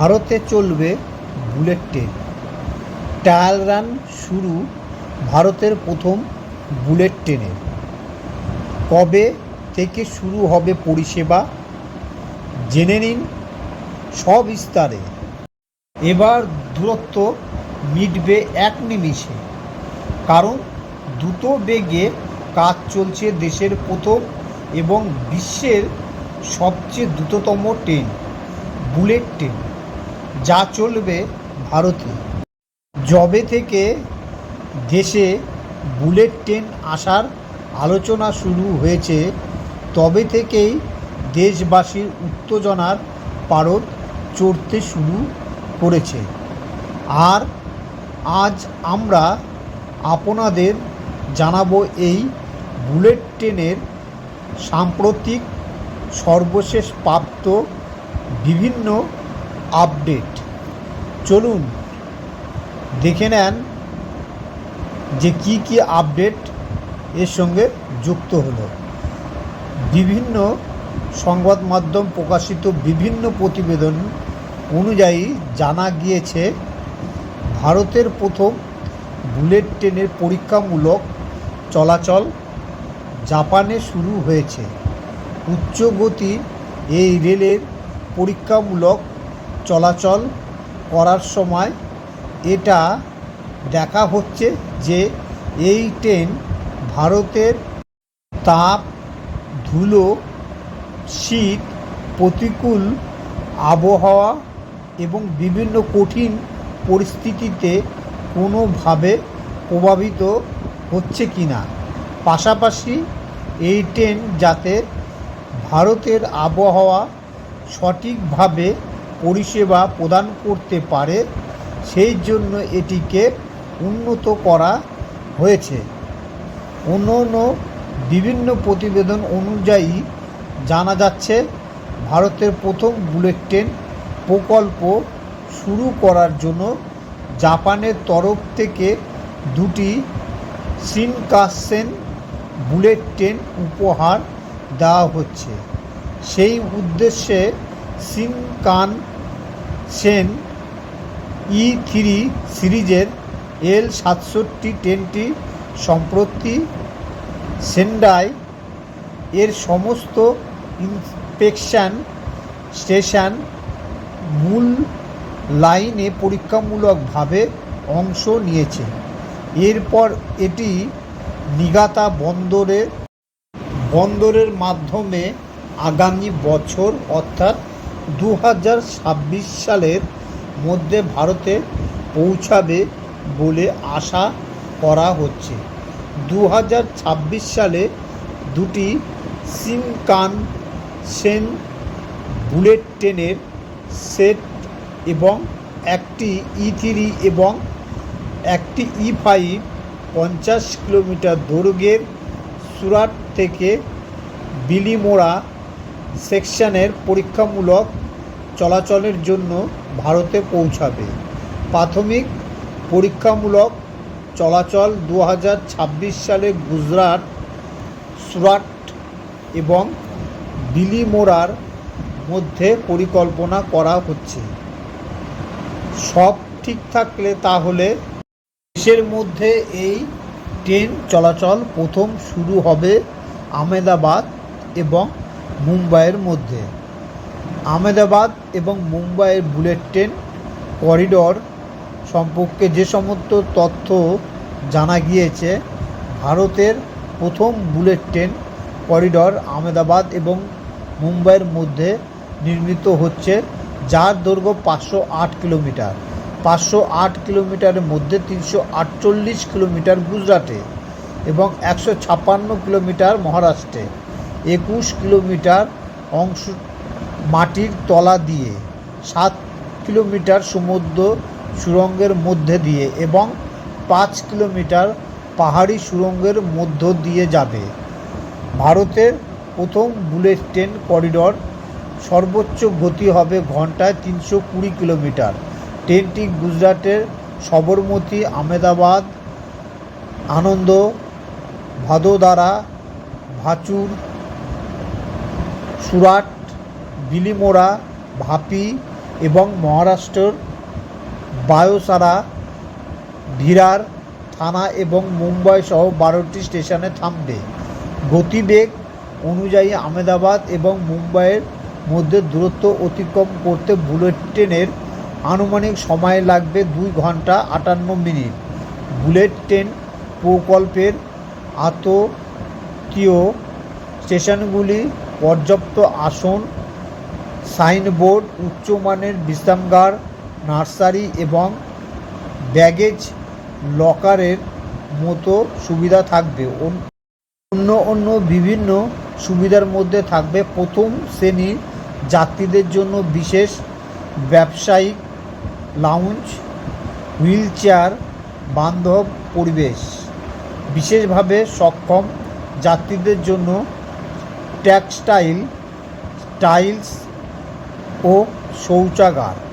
ভারতে চলবে bullet train. Trial run শুরু ভারতের প্রথম বুলেট ট্রেনের কবে থেকে শুরু হবে পরিষেবা জেনে নিন সব সবিস্তারে এবার দূরত্ব মিটবে এক নিমিষে, কারণ দ্রুত বেগে কাজ চলছে দেশের প্রথম এবং বিশ্বের সবচেয়ে দ্রুততম ট্রেন, বুলেট ট্রেন। যা চলবে ভারতে। জবে থেকে দেশে বুলেট ট্রেন আসার আলোচনা শুরু হয়েছে, তবে থেকেই দেশবাসীর উত্তেজনার পারদ চড়তে শুরু করেছে। আর আজ আমরা আপনাদের জানাব এই বুলেট ট্রেনের সাম্প্রতিক সর্বশেষ প্রাপ্ত বিভিন্ন আপডেট। চলুন, দেখে নেন যে কি কি আপডেট এর সঙ্গে যুক্ত হলো। বিভিন্ন সংবাদ মাধ্যম প্রকাশিত বিভিন্ন প্রতিবেদন অনুযায়ী জানা গিয়েছে, ভারতের প্রথম বুলেট ট্রেনের পরীক্ষামূলক চলাচল জাপানে শুরু হয়েছে। উচ্চগতির এই রেলের পরীক্ষামূলক চলাচল করার সময় এটা দেখা হচ্ছে যে এই ট্রেন ভারতের তাপ, ধুলো, শীত, প্রতিকূল আবহাওয়া এবং বিভিন্ন কঠিন পরিস্থিতিতে কোনোভাবে প্রভাবিত হচ্ছে কি না পাশাপাশি এই ট্রেন যাতে ভারতের আবহাওয়া সঠিকভাবে পরিষেবা প্রদান করতে পারে, সেই জন্য এটিকে উন্নত করা হয়েছে। অন্য অন্য বিভিন্ন প্রতিবেদন অনুযায়ী জানা যাচ্ছে, ভারতের প্রথম বুলেট ট্রেন প্রকল্প শুরু করার জন্য জাপানের তরফ থেকে দুটি শিনকাসেন বুলেট ট্রেন উপহার দেওয়া হচ্ছে। সেই উদ্দেশ্যে সিনকান সেন ই থ্রি সিরিজের এল সাতষট্টি ট্রেনটি সম্প্রতি সেন্ডাই এর সমস্ত ইন্সপেকশন স্টেশন মূল লাইনে পরীক্ষামূলকভাবে অংশ নিয়েছে। এরপর এটি নিগাতা বন্দরে, বন্দরের মাধ্যমে আগামী বছর, অর্থাৎ দু হাজার ছাব্বিশ সালের মধ্যে ভারতে পৌঁছাবে বলে আশা করা হচ্ছে। দু হাজার ছাব্বিশ সালে দুটি সিমকান সেন বুলেট ট্রেনের সেট এবং একটি ই থ্রি এবং একটি ই ফাইভ পঞ্চাশ কিলোমিটার দৈর্ঘ্যের সুরাট থেকে বিলিমোড়া সেকশনের পরীক্ষামূলক চলাচলের জন্য ভারতে পৌঁছাবে। প্রাথমিক পরীক্ষামূলক চলাচল দু হাজার ছাব্বিশ সালে গুজরাট, সুরাট এবং বিলিমোড়ার মধ্যে পরিকল্পনা করা হচ্ছে। সব ঠিক থাকলে তাহলে দেশের মধ্যে এই ট্রেন চলাচল প্রথম শুরু হবে আমেদাবাদ এবং মুম্বাইয়ের মধ্যে। আমেদাবাদ এবং মুম্বাইয়ের বুলেট ট্রেন করিডর সম্পর্কে যে সমস্ত তথ্য জানা গিয়েছে, ভারতের প্রথম বুলেট ট্রেন করিডর আমেদাবাদ এবং মুম্বাইয়ের মধ্যে নির্মিত হচ্ছে, যার দৈর্ঘ্য পাঁচশো আট কিলোমিটার। পাঁচশো আট কিলোমিটারের মধ্যে তিনশো আটচল্লিশ কিলোমিটার গুজরাটে এবং একশো ছাপ্পান্ন কিলোমিটার মহারাষ্ট্রে। একুশ কিলোমিটার অংশ মাটির তলা দিয়ে, সাত কিলোমিটার সমুদ্র সুড়ঙ্গের মধ্যে দিয়ে এবং পাঁচ কিলোমিটার পাহাড়ি সুড়ঙ্গের মধ্য দিয়ে যাবে। ভারতের প্রথম বুলেট ট্রেন করিডর সর্বোচ্চ গতি হবে ঘন্টায় তিনশো কুড়ি কিলোমিটার। ট্রেনটি গুজরাটের সবরমতী আমেদাবাদ আনন্দ, ভাদোদারা, ভাচুর সুরাট, বিলিমোড়া, ভাপি এবং মহারাষ্ট্রর বায়োসারা ভিরার থানা এবং মুম্বাই সহ বারোটি স্টেশনে থামবে। গতিবেগ অনুযায়ী আহমেদাবাদ এবং মুম্বাইয়ের মধ্যে দূরত্ব অতিক্রম করতে বুলেট ট্রেনের আনুমানিক সময় লাগবে দুই ঘণ্টা আটান্ন মিনিট। বুলেট ট্রেন প্রকল্পের আততীয় স্টেশনগুলি পর্যাপ্ত আসন, সাইনবোর্ড, উচ্চমানের বিশ্রামগার, নার্সারি এবং ব্যাগেজ লকারের মতো সুবিধা থাকবে। অন- অন্য অন্য বিভিন্ন সুবিধার মধ্যে থাকবে। প্রথম শ্রেণির যাত্রীদের জন্য বিশেষ ব্যবসায়িক লাউঞ্জ হুইল চেয়ার বান্ধব পরিবেশ। বিশেষভাবে সক্ষম যাত্রীদের জন্য টেক্সটাইল টাইলস ও শৌচাগার।